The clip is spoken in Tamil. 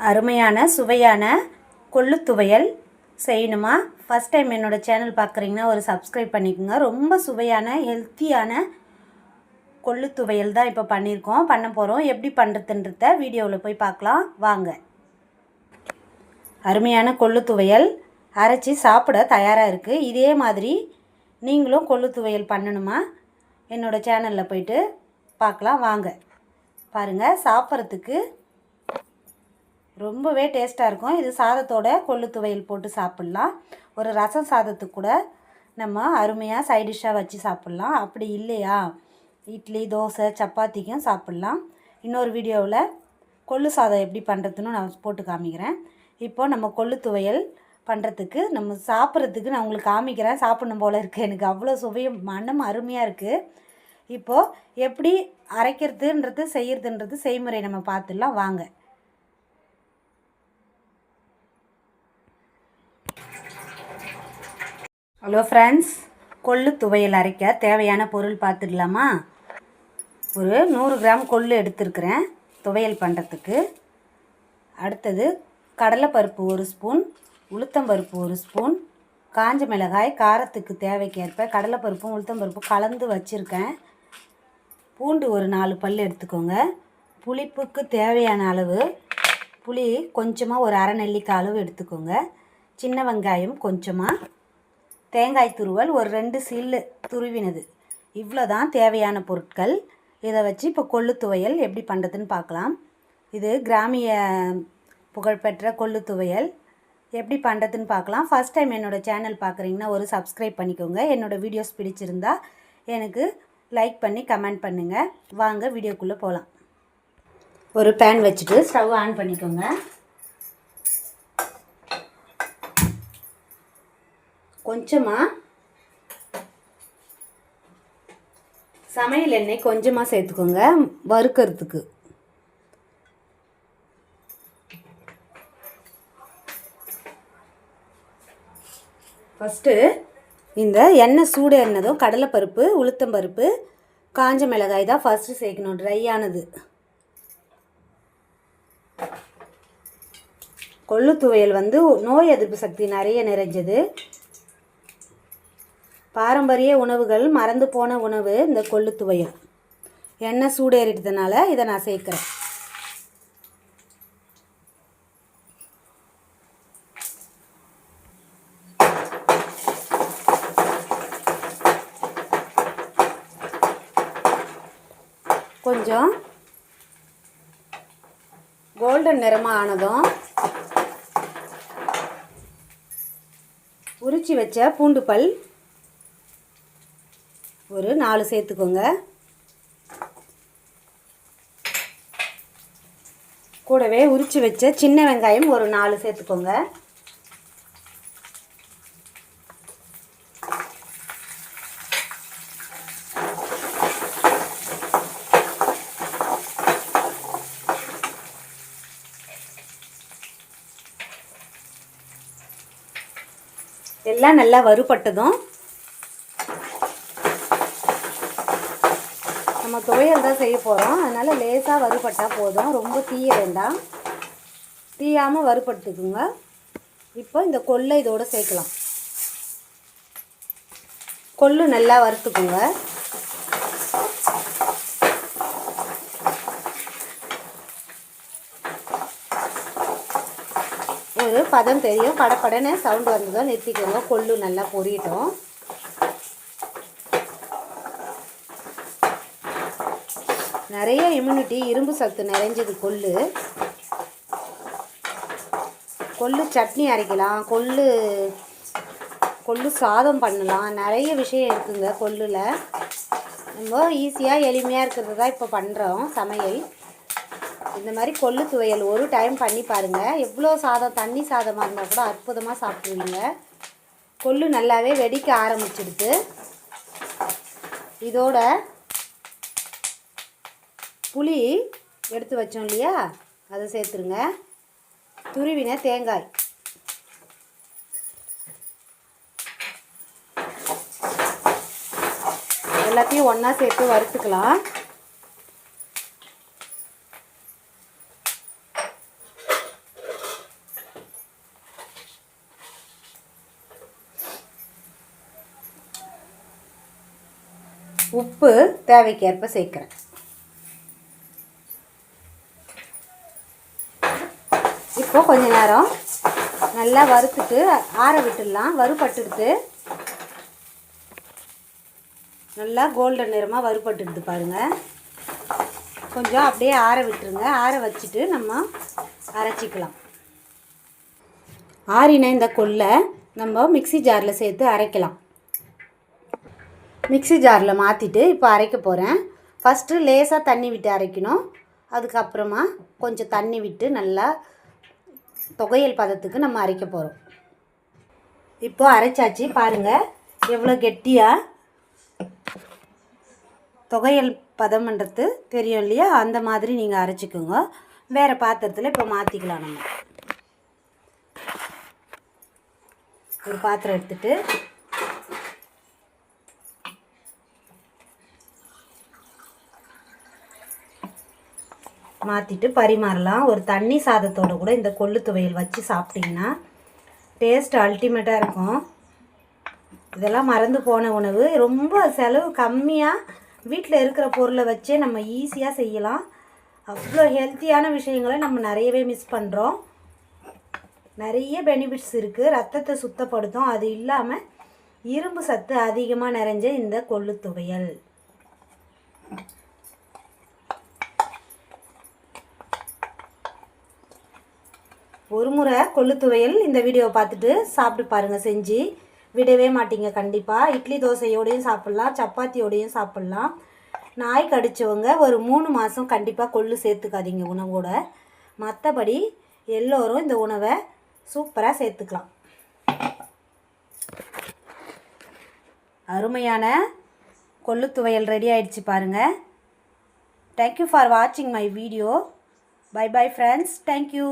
அருமையான சுவையான கொள்ளு துவையல் செய்யணுமா? ஃபஸ்ட் டைம் என்னோடய சேனல் பார்க்குறீங்கன்னா ஒரு சப்ஸ்கிரைப் பண்ணிக்கோங்க. ரொம்ப சுவையான ஹெல்த்தியான கொள்ளு துவையல் தான் இப்போ பண்ணியிருக்கோம் பண்ண போகிறோம் எப்படி பண்ணுறதுன்றத வீடியோவில் போய் பார்க்கலாம். வாங்க. அருமையான கொள்ளு துவையல் அரைச்சி சாப்பிட தயாராக இருக்குது இதே மாதிரி நீங்களும் கொள்ளு துவையல் பண்ணணுமா என்னோடய சேனலில் போயிட்டு பார்க்கலாம். வாங்க. பாருங்கள் சாப்பிட்றதுக்கு ரொம்பவே டேஸ்ட்டாக இருக்கும். இது சாதத்தோட கொள்ளு துவையல் போட்டு சாப்பிட்லாம். ஒரு ரசம் சாதத்துக்கு கூட நம்ம அருமையாக சைடிஷ்ஷாக வச்சு சாப்பிட்லாம். அப்படி இல்லையா? இட்லி தோசை சப்பாத்திக்கும் சாப்பிட்லாம். இன்னொரு வீடியோவில் கொள்ளு சாதம் எப்படி பண்ணுறதுன்னு நான் போட்டு காமிக்கிறேன். இப்போ நம்ம கொள்ளு துவையல் பண்ணுறதுக்கு நம்ம சாப்பிட்றதுக்கு நான் உங்களுக்கு காமிக்கிறேன். சாப்பிடணும் போல் இருக்குது எனக்கு அவ்வளோ சுவையும் மனம் அருமையாக இருக்குது இப்போது எப்படி அரைக்கிறதுன்றது செய்கிறதுன்றது செய்முறை நம்ம பார்த்துடலாம். வாங்க. ஹலோ ஃப்ரெண்ட்ஸ் கொள்ளு துவையல் அரைக்க தேவையான பொருள் பார்த்துடலாமா? ஒரு நூறு கிராம் கொள்ளு எடுத்துருக்கிறேன். துவையல் பண்ணுறதுக்கு அடுத்தது கடலைப்பருப்பு ஒரு ஸ்பூன் உளுத்தம்பருப்பு ஒரு ஸ்பூன் காஞ்ச மிளகாய் காரத்துக்கு தேவைக்கேற்ப கடலைப்பருப்பும் உளுத்தம்பருப்பும் கலந்து வச்சுருக்கேன். பூண்டு ஒரு நாலு பல் எடுத்துக்கோங்க. புளிப்புக்கு தேவையான அளவு புளி கொஞ்சமாக ஒரு அரை நெல்லிக்காய் அளவு எடுத்துக்கோங்க. சின்ன வெங்காயம் கொஞ்சமாக தேங்காய் துருவல் ஒரு ரெண்டு சில்லு துருவினது. இவ்வளோ தான் தேவையான பொருட்கள். இதை வச்சு இப்போ கொள்ளு துவையல் எப்படி பண்ணுறதுன்னு பார்க்கலாம். இது கிராமிய புகழ்பெற்ற கொள்ளு துவையல். எப்படி பண்ணுறதுன்னு பார்க்கலாம். ஃபஸ்ட் டைம் என்னோடய சேனல் பார்க்குறீங்கன்னா ஒரு சப்ஸ்கிரைப் பண்ணிக்கோங்க. என்னோடய வீடியோஸ் பிடிச்சிருந்தா எனக்கு லைக் பண்ணி கமெண்ட் பண்ணுங்கள் வாங்க வீடியோக்குள்ளே போகலாம் ஒரு பேன் வச்சுட்டு ஸ்டவ் ஆன் பண்ணிக்கோங்க. கொஞ்சமாக சமையல் எண்ணெய் கொஞ்சமாக சேர்த்துக்கோங்க வறுக்கிறதுக்கு. ஃபஸ்ட்டு இந்த எண்ணெய் சூடு எண்ணதும் கடலைப்பருப்பு உளுத்தம்பருப்பு காஞ்ச மிளகாய் தான் ஃபஸ்ட்டு சேர்க்கணும் ட்ரை ஆனது. கொள்ளு துவையல் வந்து நோய் எதிர்ப்பு சக்தி நிறைய நிறைஞ்சது. பாரம்பரிய உணவுகள் மறந்து போன உணவு இந்த கொள்ளு துவையல். எண்ணெய் சூடேறிட்டதுனால இதை நான் சேர்க்குறேன். கொஞ்சம் கோல்டன் நிறமாக ஆனதும் உரிச்சி வச்ச பூண்டு பல் ஒரு நாலு சேர்த்துக்கோங்க. கூடவே உரித்து வச்ச சின்ன வெங்காயம் ஒரு நாலு சேர்த்துக்கோங்க. எல்லாம் நல்லா வறுபட்டதும் நம்ம துவையல் தான் செய்ய போகிறோம் அதனால் லேசாக வறுபட்டால் போதும். ரொம்ப தீய வேண்டாம். தீயாமல் வறுபட்டுக்குங்க. இப்போ இந்த கொள்ளை இதோடு சேர்க்கலாம். கொள்ளு நல்லா வறுத்துக்குங்க. ஒரு பதம் தெரியும். படப்படன்னு சவுண்டு வந்ததும் நிறுத்திக்கோங்க. கொள்ளு நல்லா பொரியட்டும். நிறைய இம்யூனிட்டி இரும்பு சத்து நிறைஞ்சது கொள்ளு. கொள்ளு சட்னி அரைக்கலாம் கொள்ளு கொள்ளு சாதம் பண்ணலாம். நிறைய விஷயம் இருக்குங்க கொள்ளில். ரொம்ப ஈஸியாக எளிமையாக இருக்கிறது தான் இப்போ பண்ணுறோம் சமையல். இந்த மாதிரி கொள்ளு துவையல் ஒரு டைம் பண்ணி பாருங்கள் எவ்வளோ சாதம் தண்ணி சாதமாக இருந்தால் கூட அற்புதமாக சாப்பிடுவீங்க. கொள்ளு நல்லாவே வெடிக்க ஆரம்பிச்சிடுது. இதோட புளி எடுத்து வச்சோம் இல்லையா? அதை சேர்த்துருங்க. துருவின தேங்காய். எல்லாத்தையும் ஒன்றா சேர்த்து வறுத்துக்கலாம். உப்பு தேவைக்கேற்ப சேர்க்குறேன். இப்போ கொஞ்ச நேரம் நல்லா வறுத்துட்டு ஆற விட்டுடலாம். வறுபட்டுடுது நல்லா கோல்டன் நிறமாக வறுபட்டுடுது பாருங்கள் கொஞ்சம் அப்படியே ஆற விட்டுருங்க. ஆற வச்சுட்டு நம்ம அரைச்சிக்கலாம். ஆறின இந்த கொல்லை நம்ம மிக்ஸி ஜாரில் சேர்த்து அரைக்கலாம். மிக்ஸி ஜாரில் மாற்றிட்டு இப்போ அரைக்க போகிறேன் ஃபஸ்ட்டு லேசாக தண்ணி விட்டு அரைக்கணும். அதுக்கப்புறமா கொஞ்சம் தண்ணி விட்டு நல்லா தொகையல் பதத்துக்கு நம்ம அரைக்க போகிறோம் இப்போது அரைச்சாச்சு பாருங்கள் எவ்வளோ கெட்டியாக தொகையல் பதம்ன்றது தெரியும் இல்லையா? அந்த மாதிரி நீங்கள் அரைச்சிக்கோங்க. வேறு பாத்திரத்தில் இப்போ மாற்றிக்கலாம் நம்ம. ஒரு பாத்திரம் எடுத்துகிட்டு மாற்றிட்டு பரிமாறலாம். ஒரு தண்ணி சாதத்தோட கூட இந்த கொள்ளு துவையல் வச்சு சாப்பிட்டிங்கன்னா டேஸ்ட் அல்டிமேட்டாக இருக்கும். இதெல்லாம் மறந்து போன உணவு. ரொம்ப செலவு கம்மியாக வீட்டில் இருக்கிற பொருளை வச்சே நம்ம ஈஸியாக செய்யலாம். அவ்வளோ ஹெல்த்தியான விஷயங்களை நம்ம நிறையவே மிஸ் பண்ணுறோம் நிறைய பெனிஃபிட்ஸ் இருக்குது ரத்தத்தை சுத்தப்படுத்தும். அது இல்லாமல் இரும்பு சத்து அதிகமாக நிறைஞ்ச இந்த கொள்ளு துவையல். ஒரு முறை கொள்ளு துவையல் இந்த வீடியோவை பார்த்துட்டு சாப்பிட்டு பாருங்கள் செஞ்சு. விடவே மாட்டிங்க கண்டிப்பாக இட்லி தோசையோடையும் சாப்பிட்லாம் சப்பாத்தியோடையும் சாப்பிட்லாம். நாய் கடித்தவங்க ஒரு மூணு மாதம் கண்டிப்பாக கொள்ளு சேர்த்துக்காதீங்க உணவோட. மற்றபடி எல்லோரும் இந்த உணவை சூப்பராக சேர்த்துக்கலாம். அருமையான கொள்ளு துவையல் ரெடி ஆயிடுச்சு பாருங்கள் தேங்க்யூ ஃபார் வாட்சிங் my video bye bye friends thank you